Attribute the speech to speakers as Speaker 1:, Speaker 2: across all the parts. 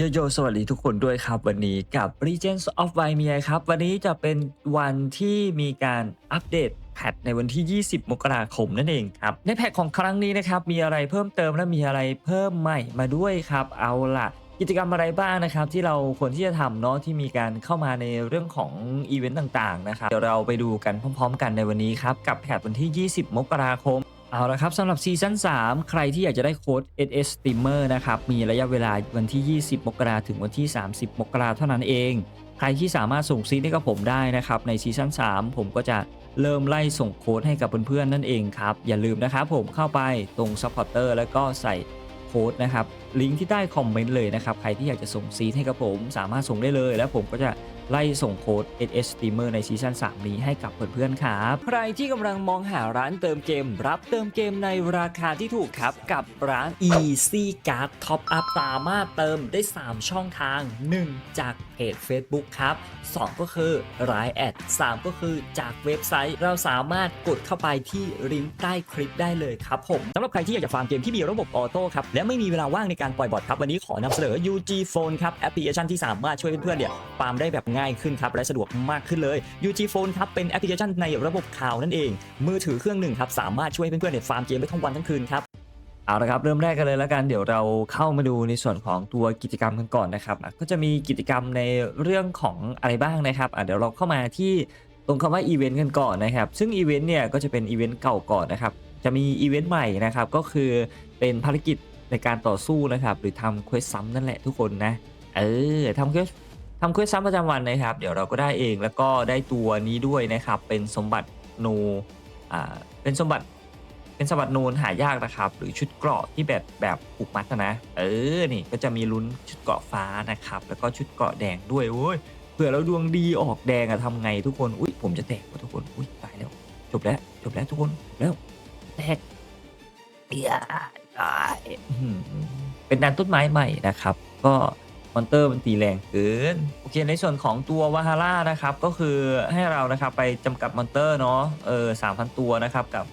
Speaker 1: โยโยสวัสดีทุกคนด้วยครับ วันนี้กับ Regents of v i m e ครับ วันนี้จะเป็นวันที่มีการอัปเดตแพทในวันที่ 20 มกราคมนั่นเองครับ ในแพทของครั้งนี้นะครับ มีอะไรเพิ่มเติมและมีอะไรเพิ่มใหม่มาด้วยครับ เอาล่ะ กิจกรรมอะไรบ้างนะครับ ที่เราควรที่จะทำเนาะที่มีการเข้ามาในเรื่องของอีเวนต์ต่างๆนะครับเดี๋ยวเราไปดูกันพร้อม ๆ กันในวันนี้ครับกับแพทวันที่ 20 มกราคม เอาละครับสำหรับซีซั่น3 ใครที่อยากจะได้โค้ด SS Steamer นะครับ มีระยะเวลาวันที่ 20 มกราถึงวันที่ 30 มกราเท่านั้นเอง ใครที่สามารถส่งซีดให้กับผมได้นะครับ ในซีซั่น3 ผมก็จะเริ่มไล่ส่งโค้ดให้กับเพื่อนๆนั่นเองครับ อย่าลืมนะครับผมเข้าไปตรง Supporter แล้วก็ใส่โค้ดนะครับ ลิงก์ที่ใต้คอมเมนต์เลยนะครับ ใครที่อยากจะส่งซีดให้กับผมสามารถส่งได้เลย แล้วผมก็จะ ไล่ส่งโค้ด SS Steamer ในซีซั่น3 นี้ให้กับเพื่อนๆครับ ใครที่กำลังมองหาร้านเติมเกม รับเติมเกมในราคาที่ถูกครับ กับร้าน Easy Card Top Up สามารถเติมได้ 3 ช่องทาง 1 จากเพจ Facebook ครับ 2 ก็คือรายแอด 3 ก็คือจากเว็บไซต์ เราสามารถกดเข้าไปที่ลิงก์ใต้คลิปได้เลยครับผมสำหรับใครที่อยากจะฟาร์มเกมที่มีระบบออโต้ครับและไม่มีเวลาว่างในการปล่อยบอทครับวันนี้ขอนำเสนอ UG Phone ครับแอปพลิเคชันที่สามารถช่วยเพื่อนๆเนี่ยฟาร์มได้แบบง่าย่ายขึ้นครับและสะดวกมากขึ้นเลย UG Phone ครับเป็นแอปพลิเคชันในระบบข่าวนั่นเอง มือถือเครื่องหนึ่งครับสามารถช่วยเพื่อนๆเนี่ยฟาร์มเกมได้ทั้งวันทั้งคืนครับเอาละครับเริ่มแรกกันเลยแล้วกันเดี๋ยวเราเข้ามาดูในส่วนของตัวกิจกรรมกันก่อนนะครับก็จะมีกิจกรรมในเรื่องของอะไรบ้างนะครับเดี๋ยวเราเข้ามาที่ตรงคำว่าอีเวนต์กันก่อนนะครับ ซึ่งอีเวนต์เนี่ยก็จะเป็นอีเวนต์เก่าก่อนนะครับจะมีอีเวนต์ใหม่นะครับก็คือเป็นภารกิจในการต่อสู้นะครับ หรือทำเควสซ้ำนั่นแหละทุกคนนะ เออทำเควส ทำเควสซ้ำประจำวันนะครับ เดี๋ยวเราก็ได้เองแล้วก็ได้ตัวนี้ด้วยนะครับ เป็นสมบัติโนอ่าเป็นสมบัติเป็นสมบัติโนูนหายากนะครับ หรือชุดเกราะที่แบบแบบผูกมัดนะเออนี่ก็จะมีลุ้นชุดเกราะฟ้านะครับ แล้วก็ชุดเกราะแดงด้วยโอ้ยเผื่อเราดวงดีออกแดงอะทำไงทุกคนอุ้ยผมจะแตกว่ะทุกคนอุ้ยตายแล้วจบแล้วจบแล้วทุกคนแล้วแตกเอียตายเป็นดันต้นไม้ใหม่นะครับ ก็ มอนเตอร์มันตีแรงเกินโอเคในส่วนของตัววาฮาร่านะครับก็คือให้เรานะครับไปจำกัดมอนเตอร์เนาะเออสามพันตัวนะครับกับ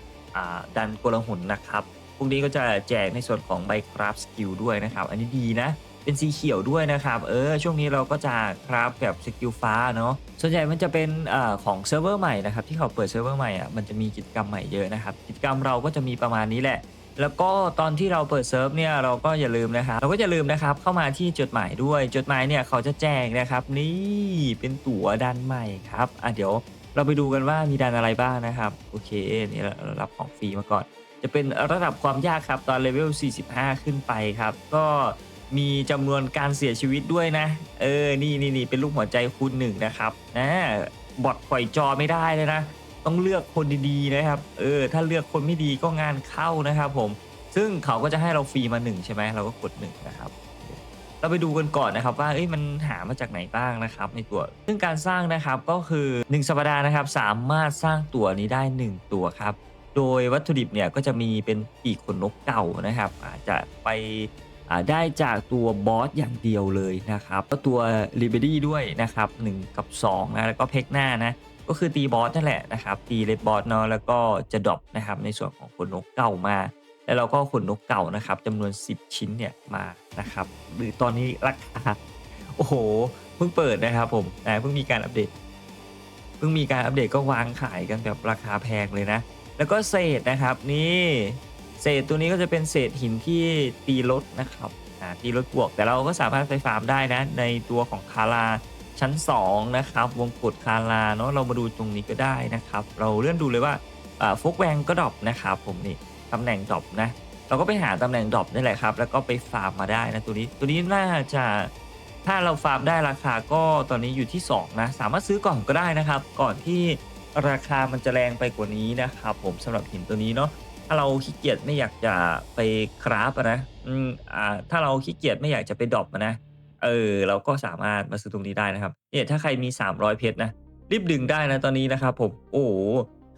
Speaker 1: ดันโกลหุนนะครับพวกนี้ก็จะแจกในส่วนของใบคราฟสกิลด้วยนะครับ อันนี้ดีนะเป็นสีเขียวด้วยนะครับเออช่วงนี้เราก็จะคราฟแบบสกิลฟ้าเนาะส่วนใหญ่มันจะเป็นอของเซิร์ฟเวอร์ใหม่นะครับที่เขาเปิดเซิร์ฟเวอร์ใหม่อะมันจะมีกิจกรรมใหม่เยอะนะครับกิจกรรมเราก็จะมีประมาณนี้แหละ แล้วก็ตอนที่เราเปิดเซิร์ฟเนี่ยเราก็อย่าลืมนะครับเราก็อย่าลืมนะครับเข้ามาที่จดหมายด้วยจดหมายเนี่ยเขาจะแจกนะครับ นี่เป็นตั๋วดันใหม่ครับอะเดี๋ยวเราไปดูกันว่ามีดันอะไรบ้างนะครับโอเคนี่เรารับของฟรีมาก่อน จะเป็นระดับความยากครับตอนเลเวล 45 ขึ้นไปครับ ก็มีจำนวนการเสียชีวิตด้วยนะ เออ นี่นี่นี่เป็นลูกหัวใจคูณหนึ่งนะครับนะบอทปล่อยจอไม่ได้เลยนะ ต้องเลือกคนดีๆนะครับ เออ ถ้าเลือกคนไม่ดีก็งานเข้านะครับผม ซึ่งเขาก็จะให้เราฟรีมาหนึ่งใช่ไหมเราก็กดหนึ่งนะครับ เราไปดูกันก่อนนะครับว่า เอ้ย มันหามาจากไหนบ้างนะครับ ในตัว ซึ่งการสร้างนะครับก็คือ 1 สัปดาห์นะครับ สามารถสร้างตัวนี้ได้ 1 ตัวครับ โดยวัตถุดิบเนี่ยก็จะมีเป็นปีกขนนกเก่านะครับ อาจจะไปได้จากตัวบอสอย่างเดียวเลยนะครับก็ตัวลิเบอรี่ด้วยนะครับ1กับ2นะแล้วก็เพกหน้านะ ก็คือตีบอสนั่นแหละนะครับ ตีเลดบอสเนาะแล้วก็จะดรอปนะครับในส่วนของขนนกเก่ามา แล้วเราก็ขนนกเก่านะครับจำนวน 10 ชิ้นเนี่ยมานะครับหรือตอนนี้ราคาโอ้โหเพิ่งเปิดนะครับผมนะเพิ่งมีการอัปเดตเพิ่งมีการอัปเดตก็วางขายกันแบบราคาแพงเลยนะ แล้วก็เศษนะครับนี่เศษตัวนี้ก็จะเป็นเศษหินที่ตีรถนะครับตีรถบวก แต่เราก็สามารถไปฟาร์มได้นะในตัวของคารา ชั้น 2 นะครับ วงกดคาราเนาะเรามาดูตรงนี้ก็ได้นะครับ เราเลื่อนดูเลยว่าอ่าฟกแวงก็ดรอปนะครับผมนี่ตำแหน่งดรอปนะ เราก็ไปหาตำแหน่งดรอปนี่แหละครับ แล้วก็ไปฟาร์มมาได้นะตัวนี้ตัวนี้น่าจะถ้าเราฟาร์มได้ราคาก็ตอนนี้อยู่ที่ 2 นะ สามารถซื้อก่อนก็ได้นะครับ ก่อนที่ราคามันจะแรงไปกว่านี้นะครับผมสำหรับหินตัวนี้เนาะถ้าเราขี้เกียจไม่อยากจะไปคราฟนะอืมอ่าถ้าเราขี้เกียจไม่อยากจะไปดรอปนะ เออเราก็สามารถมาซื้อตรงนี้ได้นะครับเนี่ยถ้าใครมี 300 เพชรนะรีบดึงได้นะตอนนี้นะครับผมโอ้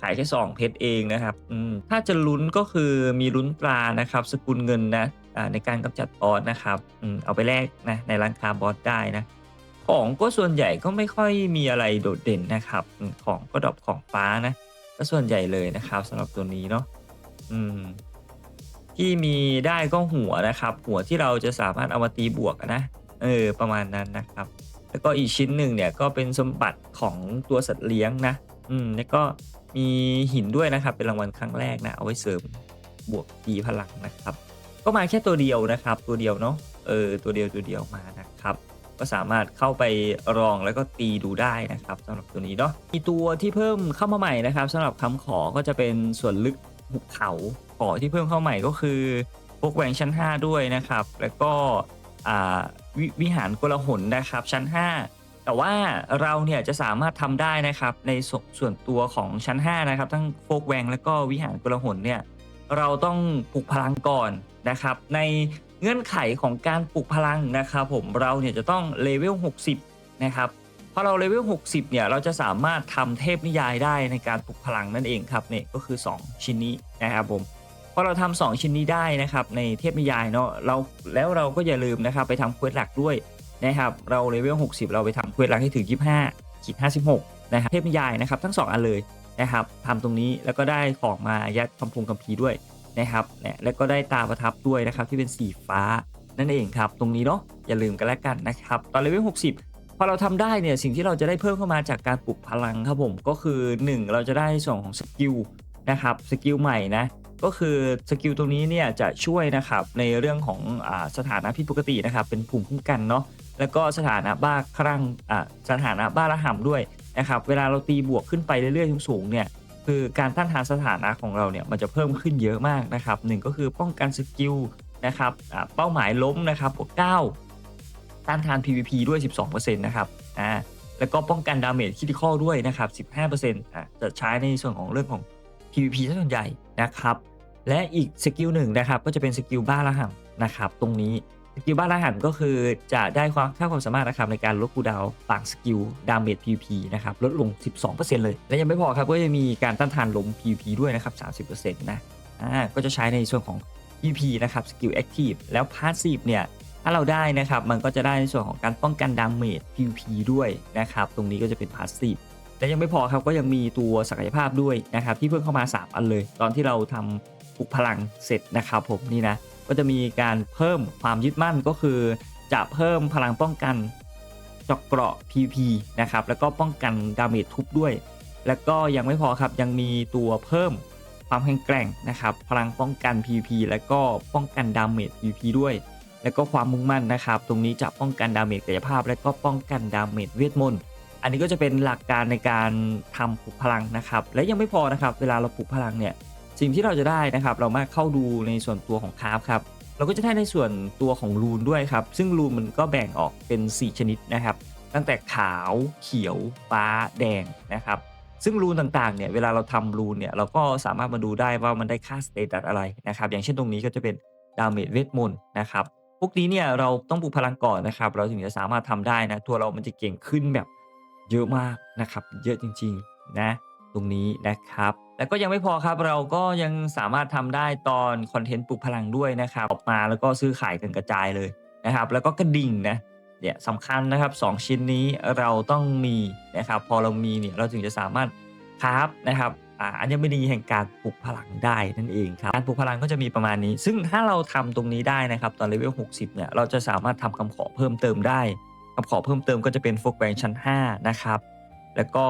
Speaker 1: ขายแค่2เพชรเองนะครับอืมถ้าจะลุ้นก็คือมีลุ้นปลานะครับ สกุลเงินนะในการกำจัดบอสนะครับอืมเอาไปแลกนะในร้านค้าบอสได้นะของก็ส่วนใหญ่ก็ไม่ค่อยมีอะไรโดดเด่นนะครับอของก็ดรอปของฟ้านะก็ส่วนใหญ่เลยนะครับสำหรับตัวนี้เนาะอืมที่มีได้ก็หัวนะครับ หัวที่เราจะสามารถเอามาตีบวกนะ เออประมาณนั้นนะครับ แล้วก็อีกชิ้นหนึ่งเนี่ยก็เป็นสมบัติของตัวสัตว์เลี้ยงนะอืมแล้วก็มีหินด้วยนะครับ เป็นรางวัลครั้งแรกนะ เอาไว้เสริมบวกดีพลังนะครับ ก็มาแค่ตัวเดียวนะครับ ตัวเดียวเนาะเออตัวเดียวตัวเดียวมานะครับ ก็สามารถเข้าไปรองแล้วก็ตีดูได้นะครับสำหรับตัวนี้เนาะมีตัวที่เพิ่มเข้ามาใหม่นะครับสำหรับคำขอก็จะเป็นส่วนลึกหุบเขาขอที่เพิ่มเข้าใหม่ก็คือพวกแหวงชั้น 5 ด้วยนะครับ แล้วก็อ่า วิวิหารกลหนนะครับ ชั้น 5 แต่ว่าเราเนี่ยจะสามารถทำได้นะครับในสส่วนตัวของชั้น 5 นะครับ ทั้งโฟกแวงแล้วก็วิหารกลหนเนี่ยเราต้องปลุกพลังก่อนนะครับ ในเงื่อนไขของการปลุกพลังนะครับผมเราเนี่ยจะต้องเลเวล 60 นะครับพอเราเลเวล 60 เนี่ย เราจะสามารถทำเทพนิยายได้ในการปลุกพลังนั่นเองครับเนี่ยก็คือ 2 ชิ้นนี้นะครับผม อเราทำสองชิ้นนี้ได้นะครับในเทพนิยายเนาะเราแล้วเราก็อย่าลืมนะครับไปทำเควสหลักด้วยนะครับเราเลเวล60 เราไปทำเควสหลักให้ถึง 25ขีด56นะครับเทพนิยายนะครับทั้ง 2 อันเลยนะครับทำตรงนี้แล้วก็ได้ของมายัดคำพงคัมภีด้วยนะครับเนี่ยแล้วก็ได้ตาประทับด้วยนะครับที่เป็นสีฟ้านั่นเองครับตรงนี้เนาะอย่าลืมกันแล้วกันนะครับตอนเลเวล60พอเราทำได้เนี่ยสิ่งที่เราจะได้เพิ่มเข้ามาจากการปลุกพลังครับผมก็คือ 1 เราจะได้ส่วนของสกิลนะครับสกิลใหม่นะ ก็คือสกิลตรงนี้เนี่ยจะช่วยนะครับในเรื่องของอสถานะผิดปกตินะครับเป็นภูมิคุ้มกันเนาะแล้วก็สถานะบ้าคลั่งสถานะบ้าระห่ำด้วยนะครับเวลาเราตีบวกขึ้นไปเรื่อยๆสูงๆเนี่ยคือการต้านทานสถานะของเราเนี่ยมันจะเพิ่มขึ้นเยอะมากนะครับหนึ่งก็คือป้องกันสกิลนะครับเป้าหมายล้มนะครับบวก9ต้านทาน PVP ด้วย 12%นะครับอ่าแล้วก็ป้องกันดาเมจคิติคอลด้วยนะครับ 15%อ่าจะใช้ในส่วนของเรื่องของ PVP ซะส่วนใหญ่นะครับ และอีกสกิลหนึ่งนะครับก็จะเป็นสกิลบ้าระห่ำนะครับตรงนี้สกิลบ้านอาหารก็คือจะได้ความค่าความสามารถนะครับในการลดคูดาวน์บางสกิลดาเมจ PVP นะครับลดลง 12%เลย และยังไม่พอครับก็จะมีการต้านทานล้ม PVP ด้วยนะครับ 30%นะอ่าก็จะใช้ในส่วนของ PVP นะครับสกิล Active แล้ว Passive เนี่ยถ้าเราได้นะครับมันก็จะได้ในส่วนของการป้องกันดาเมจ PVP ด้วยนะครับตรงนี้ก็จะเป็น Passive และยังไม่พอครับก็ยังมีตัวศักยภาพด้วยนะครับที่เพิ่มเข้ามา 3 อันเลย ตอนที่เราทำ ปลุกพลังเสร็จนะครับผมนี่นะก็จะมีการเพิ่มความยึดมั่นก็คือ จะเพิ่มพลังป้องกันจาะเกราะ PP นะครับแล้วก็ป้องกันดาเมจทุบด้วย แล้วก็ยังไม่พอครับยังมีตัวเพิ่มความแข็งแกร่งนะครับพลังป้องกัน PP แล้วก็ป้องกันดาเมจ PP ด้วย แล้วก็ความมุ่งมั่นนะครับ ตรงนี้จะป้องกันดาเมจกายภาพ และก็ป้องกันดาเมจเวทมนต์อันนี้ก็จะเป็นหลักการในการทำปลุกพลังนะครับ และยังไม่พอนะครับ เวลาเราปลุกพลังเนี่ย สิ่งที่เราจะได้นะครับ เรามาเข้าดูในส่วนตัวของคราฟครับเราก็จะได้ในส่วนตัวของรูนด้วยครับ ซึ่งรูนมันก็แบ่งออกเป็น 4 ชนิดนะครับ ตั้งแต่ขาวเขียว ฟ้าแดงนะครับ ซึ่งรูนต่างๆเนี่ยเวลาเราทำรูนเนี่ยเราก็สามารถมาดูได้ว่ามันได้ค่าสเตตัสอะไรนะครับ อย่างเช่นตรงนี้ก็จะเป็นดาเมจเวทมนต์นะครับพวกนี้เนี่ยเราต้องปลุกพลังก่อนนะครับ เราถึงจะสามารถทำได้นะ ตัวเรามันจะเก่งขึ้นแบบเยอะมากนะครับ เยอะจริงๆนะ ตรงนี้นะครับ แล้วก็ยังไม่พอครับเราก็ยังสามารถทำได้ตอนคอนเทนต์ปลุกพลังด้วยนะครับออกมาแล้วก็ซื้อขายกันกระจายเลยนะครับ แล้วก็กระดิ่งนะเนี่ยสำคัญนะครับ2ชิ้นนี้เราต้องมีนะครับพอเรามีเนี่ยเราถึงจะสามารถคราฟนะครับอ่าอัญมณีแห่งการปลุกพลังได้นั่นเองครับการปลุกพลังก็จะมีประมาณนี้ ซึ่งถ้าเราทำตรงนี้ได้นะครับตอนเลเวล60เนี่ยเราจะสามารถทำคำขอเพิ่มเติมได้ คำขอเพิ่มเติมก็จะเป็นโฟกแบงชั้น 5 นะครับ แล้วก็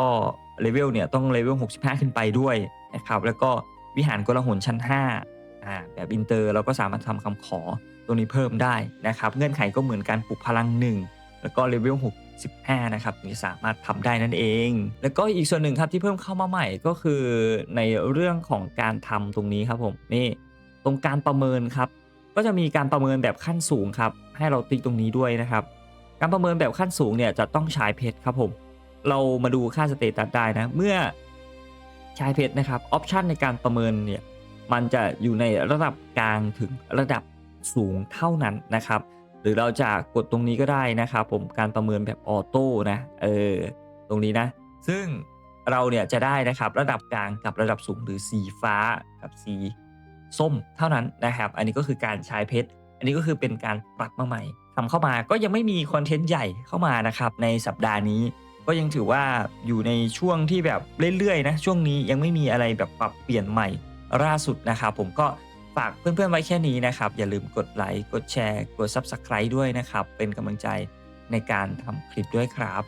Speaker 1: เลเวลเนี่ยต้องเลเวล 65 ขึ้นไปด้วยนะครับแล้วก็วิหารกลหนชั้น5อ่าแบบอินเตอร์เราก็สามารถทำคำขอตัวนี้เพิ่มได้นะครับเงื่อนไขก็เหมือนการปลุกพลัง 1 แล้วก็เลเวล 65 นะครับนี่สามารถทำได้นั่นเอง แล้วก็อีกส่วนหนึ่งครับที่เพิ่มเข้ามาใหม่ก็คือในเรื่องของการทำตรงนี้ครับผมนี่ตรงการประเมินครับก็จะมีการประเมินแบบขั้นสูงครับให้เราติ๊กตรงนี้ด้วยนะครับการประเมินแบบขั้นสูงเนี่ยจะต้องใช้เพชรครับผม เรามาดูค่าสเตตัสได้นะ เมื่อใช้เพชรนะครับออปชันในการประเมินเนี่ยมันจะอยู่ในระดับกลางถึงระดับสูงเท่านั้นนะครับ หรือเราจะกดตรงนี้ก็ได้นะครับ ผมการประเมินแบบออโต้นะเออตรงนี้นะ ซึ่งเราเนี่ยจะได้นะครับระดับกลางกับระดับสูงหรือสีฟ้ากับสีส้มเท่านั้นนะครับ อันนี้ก็คือการใช้เพชร อันนี้ก็คือเป็นการปรับมาใหม่ทำเข้ามาก็ยังไม่มีคอนเทนต์ใหญ่เข้ามานะครับในสัปดาห์นี้ ก็ยังถือว่าอยู่ในช่วงที่แบบเรื่อยๆนะช่วงนี้ยังไม่มีอะไรแบบปรับเปลี่ยนใหม่ล่าสุดนะครับผมก็ฝฝากเพื่อนๆไว้แค่นี้นะครับ อย่าลืมกดไลค์กดแชร์ กด Subscribe ด้วยนะครับ เป็นกำลังใจในการทำคลิปด้วยครับ